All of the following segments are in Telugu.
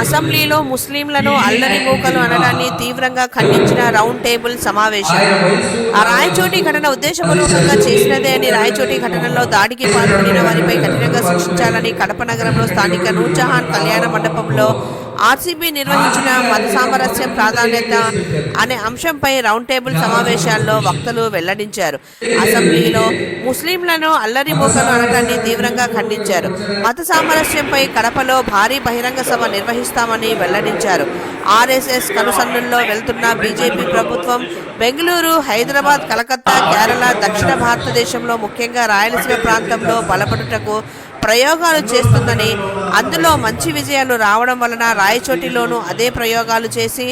అసెంబ్లీలో ముస్లింలను అల్లరి మూకలు అనడాన్ని తీవ్రంగా ఖండించిన రౌండ్ టేబుల్ సమావేశం. ఆ రాయచోటి ఘటన ఉద్దేశపూర్వకంగా చేసినదే అని రాయచోటి ఘటనలో దాడికి పాల్పడిన వారిపై కఠినంగా శిక్షించాలని కడప నగరంలో స్థానిక నూర్జహాన్ కళ్యాణ మండపంలో ఆర్సీబీ నిర్వహించిన మత సామరస్యం ప్రాధాన్యత అనే అంశంపై రౌండ్ టేబుల్ సమావేశాల్లో వక్తలు వెల్లడించారు. అసెంబ్లీలో ముస్లింలను అల్లరి మూకలు అనడాన్ని తీవ్రంగా ఖండించారు. మత సామరస్యంపై కడపలో భారీ బహిరంగ సభ నిర్వహిస్తామని వెల్లడించారు. ఆర్ఎస్ఎస్ కనుసన్నుల్లో వెళ్తున్న బీజేపీ ప్రభుత్వం బెంగళూరు హైదరాబాద్ కలకత్తా కేరళ దక్షిణ భారతదేశంలో ముఖ్యంగా రాయలసీమ ప్రాంతంలో బలపడుటకు ప్రయోగాలు చేస్తుందని అందులో మంచి విజయాలు రావడం వలన రాయచోటిలోనూ అదే ప్రయోగాలు చేసి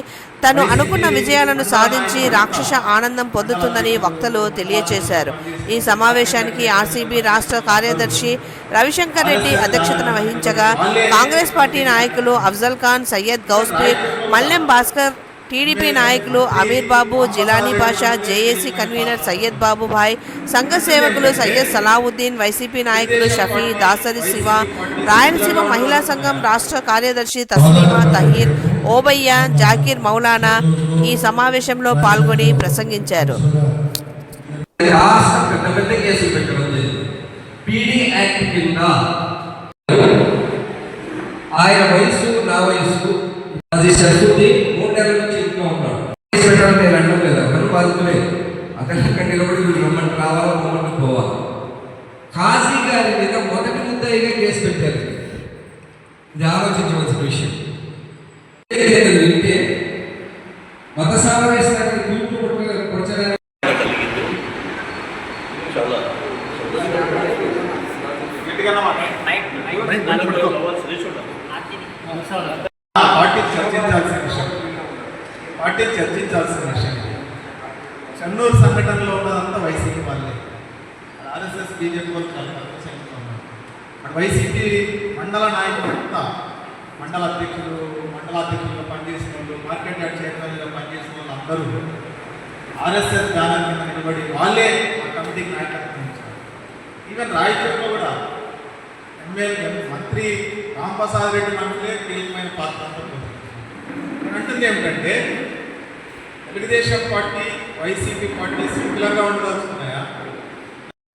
తను అనుకున్న విజయాలను సాధించి రాక్షస ఆనందం పొందుతుందని వక్తలు తెలియజేశారు ఈ సమావేశానికి ఆర్సీబీ రాష్ట్ర కార్యదర్శి రవిశంకర్ రెడ్డి అధ్యక్షతన వహించగా కాంగ్రెస్ పార్టీ నాయకులు అఫ్జల్ ఖాన్ సయ్యద్ గౌస్పీర్ మల్లెం భాస్కర్ టీడీపీ నాయకులు అమీర్ బాబు జిలానీ బాషా జేఏసీ కన్వీనర్ సయ్యద్ బాబుభాయ్ సంఘ సేవకులు సయ్యద్ సలావుద్దీన్ వైసీపీ నాయకులు షఫీ దాసరి శివ రాయలసీమ మహిళా సంఘం రాష్ట్ర కార్యదర్శి తస్లీమా తహీర్ ఓబయ్య జాకీర్ మౌలానా ఈ సమావేశంలో పాల్గొని ప్రసంగించారు. ఆయన వయసు నా వయసు అది సరిపోతుంది మూడు నెలల నుంచి ఇంట్లో ఉన్నాడు కేసు పెట్టడం నేను అంటాం లేదు అందరూ బాధితులే అతని అక్కడ నిలబడి వీళ్ళు రమ్మని రావాలా పోమని పోవాలి? కాశీ గారి మీద మొదటి ముద్దాయిగా కేసు పెట్టారు. ఇది ఆలోచించవలసిన విషయం. వింటే మత సామరస్యానికి తూర్పు పొడచడానికి పార్టీ చర్చించాల్సిన విషయం. పార్టీ చర్చించాల్సిన విషయం కన్నూరు సంఘటనలో ఉన్నదంతా వైసీపీ వాళ్ళే. ఆర్ఎస్ఎస్ బీజేపీ వాళ్ళు వైసీపీ మండల సంఖ్యలో అంతా అటు వైసీపీ మండల నాయకులంతా మండల అధ్యక్షులు మండలాధ్యక్షులుగా పనిచేసిన వాళ్ళు మార్కెట్ యార్డ్ చైర్మన్గా పనిచేసిన వాళ్ళు అందరూ ఆర్ఎస్ఎస్ బ్యానర్ కింద నిలబడి వాళ్ళే ఆ కమిటీకి నాయకత్వం ఇచ్చారు ఈవెన్ రాయచూరులో కూడా ఎమ్మెల్యే మంత్రి రాంప్రసాద్ రెడ్డి మంత్రులే కీలకమైన పాత్ర అంటున్నారు. అంటుంది ఏమిటంటే తెలుగుదేశం పార్టీ వైసీపీ పార్టీ సింగులర్గా ఉండదలుచుకున్నాయా?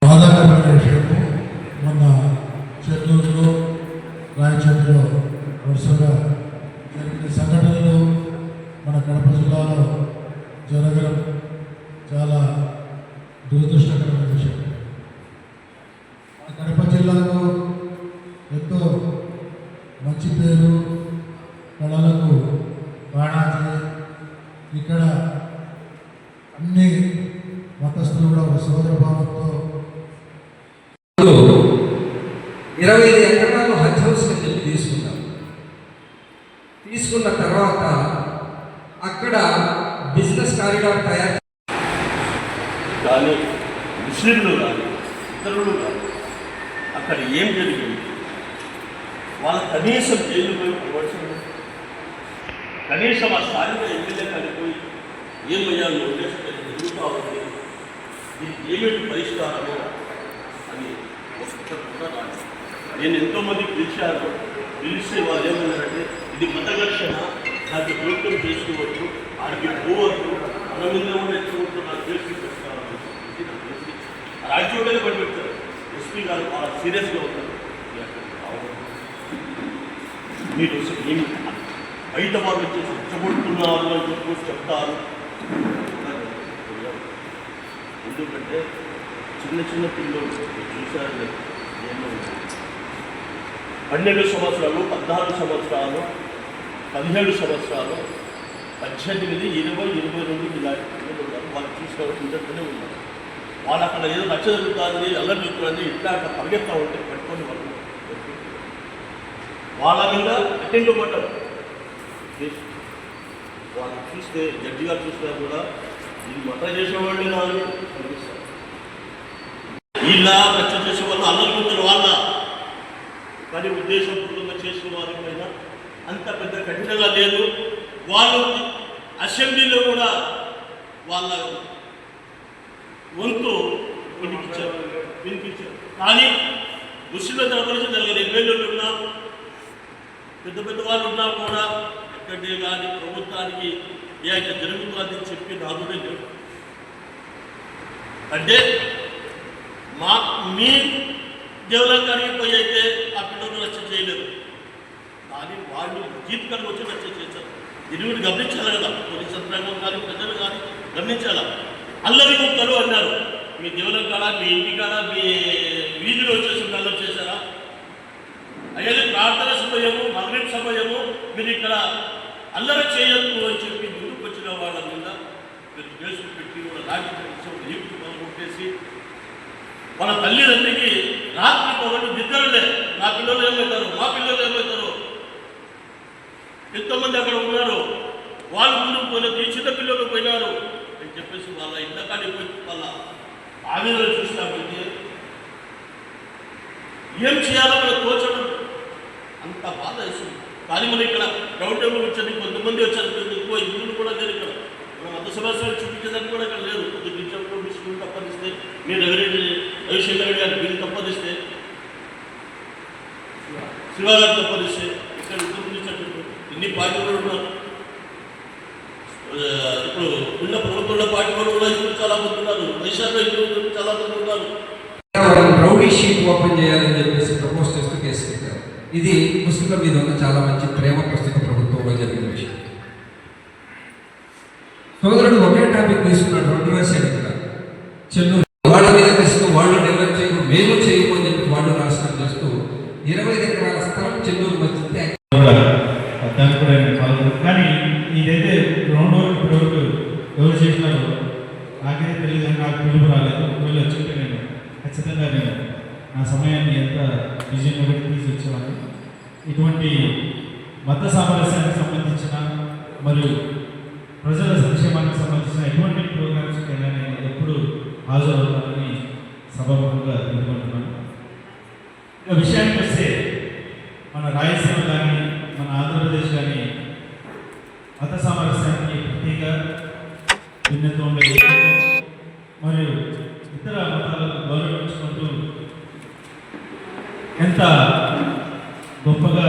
బాధాకరమైన విషయము మొన్న చెన్నూరులో రాయచోటిలో వరుసగా జరిగిన సంఘటనలు మన కడప జిల్లాలో జరగడం చాలా దురదృష్టకరమైన విషయం మన కడప జిల్లాకు ఎంతో మంచి పేరు కళలకు బాణాజీ ఇక్కడ అన్ని మతస్థులు కూడా ఒక సోదర భావంతో ఇరవై ఐదు ఎకరాలు హజ్ హౌస్ చెప్పి తీసుకున్నాం. తీసుకున్న తర్వాత అక్కడ బిజినెస్ కారిడార్ తయారు కానీ ముస్లింలు కానీ ఇతరులు కానీ అక్కడ ఏం జరిగింది? వాళ్ళ కనీసం జైలు పోయి కనీసం ఆ స్థానిక ఎమ్మెల్యే కలిపోయి ఏమయ్యా నోటీస్ జరుగుతూ ఉంది దీనికి ఏమిటి పరిష్కారము అని కూడా నేను ఎంతోమంది పిలిచాను పిలిస్తే వాళ్ళు ఏమన్నారంటే ఇది మత ఘర్షణ దానికి ప్రభుత్వం చేసుకోవచ్చు ఆడికి పోవద్దు మన మీద ఉన్న ఎత్తుకుంటూ నాకు చేసి పెడతాను రాజ్యోటే పనిపెడతారు ఎస్పీ గారు చాలా సీరియస్గా ఉంటారు మీరు అసలు ఏమి బయట వాళ్ళు వచ్చేసి రెచ్చగొడుతున్నారు అని చెప్పి చెప్తారు. ఎందుకంటే చిన్న చిన్న పిల్లలు చూశారు నేను పన్నెండు సంవత్సరాలు పద్నాలుగు సంవత్సరాలు పదిహేడు సంవత్సరాలు పద్దెనిమిది ఇరవై ఇరవై రెండు ఇలాంటి పిల్లలు ఉన్నారు. వాళ్ళు చూసుకోవడం ఉన్నారు. వాళ్ళు అక్కడ ఏదో నచ్చ జరుగుతుంది అల్లరి జరుగుతుంది ఇట్లా అట్లా పరిగెత్తా ఉంటే పెట్టుకొని వాళ్ళు. వాళ్ళ మీద అటెండ్ పడ్డారు వాళ్ళు చూస్తే జడ్జి గారు కూడా ఇది మత చేసేవాళ్ళు నాలుగు కనిపిస్తారు వీళ్ళ ఖర్చు చేసే వాళ్ళు అల్లరిపోతారు వాళ్ళ. కానీ ఉద్దేశపూర్వకంగా చేసిన వారి పైన అంత పెద్ద కఠినంగా లేదు. వాళ్ళు అసెంబ్లీలో కూడా వాళ్ళ వంతు వినిపించారు వినిపించారు. కానీ ముస్లింల తరపు నుంచి నలుగురు ఎమ్మెల్యేలు ఉన్నా పెద్ద పెద్ద వాళ్ళు ఉన్నా కూడా ఎక్కడే కానీ ప్రభుత్వానికి ఏ యొక్క జరుగుతుందని చెప్పి నాదుడే లేదు. అంటే మా మీ దేవులంగానికి పోయి అయితే ఆ పిల్లలు రచ్చ చేయలేదు కానీ వాళ్ళు జీవితానికి వచ్చి రచ్చ చేశారు. ఇది కూడా గమనించాలి కదా? పోలీస్ యంత్రాంగం కానీ ప్రజలు కానీ గమనించాలా? అల్లరి ముక్కలు అన్నారు. మీ దేవుల కాడ మీ ఇంటి కాడ మీ వీధిలో వచ్చేసి అల్లరి చేశారా? అయ్యేది ప్రార్థన సమయము మగరిబ్ సమయము మీరు ఇక్కడ అల్లరి చేయొద్దు అని చెప్పి ముందుకు వచ్చిన వాళ్ళ మీద మీరు కేసులు పెట్టి వాళ్ళ రాజకీయ ఈపు వాళ్ళ తల్లిదండ్రికి రాత్రి పగలు నిద్రలే నా పిల్లలు ఏమవుతారు మా పిల్లలు ఏమవుతారు ఎంతోమంది అక్కడ ఉన్నారు. వాళ్ళు ముందుకు పోలేదు. ఈ చిన్న పిల్లలు పోయినారు అని చెప్పేసి వాళ్ళ ఇంతకాడికి పోయి వాళ్ళ ఆవేదన చూసినామంటే ఏం చేయాలో తోచడం అంత బాధ వేసింది. కానీ మనం ఇక్కడ గ్రౌండ్ టేబుల్ వచ్చారు కొంతమంది వచ్చారు ఎక్కువ ఇల్లు కూడా లేదు ఇక్కడ. మనం అంత సమస్యలు చూపించేదానికి కూడా ఇక్కడ లేదు కొద్ది బిల్లు బిల్లు తప్పదిస్తే మీరు ఎవరైతే రవిశంకర్ రెడ్డి గారు బిల్లు తప్పదిస్తే శివగారు తప్పదిస్తే ఇక్కడ చూపించినట్టు ఇన్ని పార్టీలు ఉన్నారు. ఇప్పుడు ఉన్న ప్రభుత్వంలో పార్టీ కూడా ఇప్పుడు చాలా మంది ఉన్నారు. వైశాఖ ఇప్పుడు చాలా మంది ఉన్నారు. రౌడీ షీట్ ఓపెన్ చేయాలి చెప్పేసి ప్రపోజ్ చేస్తూ కేసు పెట్టారు ఇది ముస్లింల మీద ఉన్న చాలా మంచి ప్రేమ ప్రస్తుత ప్రభుత్వంలో జరిగిన విషయం. సోదరుడు ఒకే టాపిక్ తీసుకున్నాడు రెండు రాశాడు ఇక్కడ. చెల్లూరు. వాళ్ళ మీద తెస్తూ వాళ్ళు డెవలప్ చేయము మేము చేయము అని చెప్పి వాళ్ళు రాష్ట్రం చేస్తూ ఇరవై ఎకరాల స్థలం చెల్లూరు మధ్య కానీ ఇదైతే గ్రౌండ్ వర్క్ ఇప్పటివరకు ఎవరు చేసినారో నాకైతే తెలియదు కానీ నాకు పిలుపు రాలేదు. ఒకవేళ వచ్చింటే నేను ఖచ్చితంగా నేను నా సమయాన్ని ఎంత బిజీగా ఇటువంటి మత సామరస్యానికి సంబంధించిన మరియు ప్రజల సంక్షేమానికి సంబంధించిన ఎటువంటి ప్రోగ్రామ్స్కైనా నేను ఎప్పుడు హాజరవుతానని సభాముఖంగా తెలుపుకుంటున్నాను ఇక విషయానికి వస్తే మన రాయలసీమ కానీ మన ఆంధ్రప్రదేశ్ కానీ మత సామరస్యానికి ప్రత్యేక భిన్నత్వం ఉండేది మరియు ఇతర మతాలను గౌరవించుకుంటూ ఎంత గొప్పగా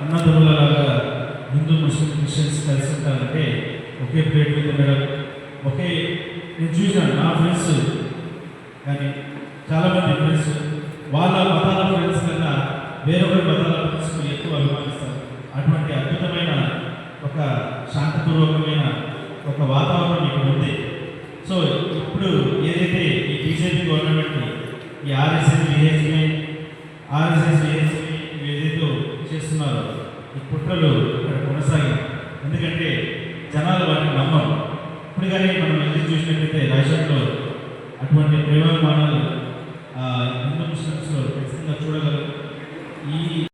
అన్నదమ్ములలాగా హిందూ ముస్లిం క్రిస్టియన్స్ కలిసి ఉంటారంటే ఒకే ప్లేట్ మీద ఉండడం ఒకే నేను చూశాను నా ఫ్రెండ్స్ కానీ చాలామంది ఫ్రెండ్స్ వాళ్ళ మతాల ఫ్రెండ్స్ కన్నా వేరొకరి మతాల ఫ్రెండ్స్కు ఎక్కువ అభిమానిస్తారు. అటువంటి అద్భుతమైన ఒక శాంతిపూర్వకమైన ఒక వాతావరణం ఇక్కడ ఉంది. సో ఇప్పుడు ఏదైతే ఈ బీజేపీ గవర్నమెంట్ ఈ ఆర్ఎస్ఎస్ విహెచ్ఎం ఆర్ఎస్ఎస్ విహెచ్ఎం చేస్తున్నారు. ఈ కుట్రలు ఇక్కడ కొనసాగి ఎందుకంటే జనాలు వాటిని నమ్మరు. ఇప్పుడు కానీ మనం ఎదురు చూసినట్లయితే రాజ్యాంగంలో అటువంటి ప్రేమాభిమానాలు హిందూ ముస్లిమ్స్లో ఖచ్చితంగా చూడగలం ఈ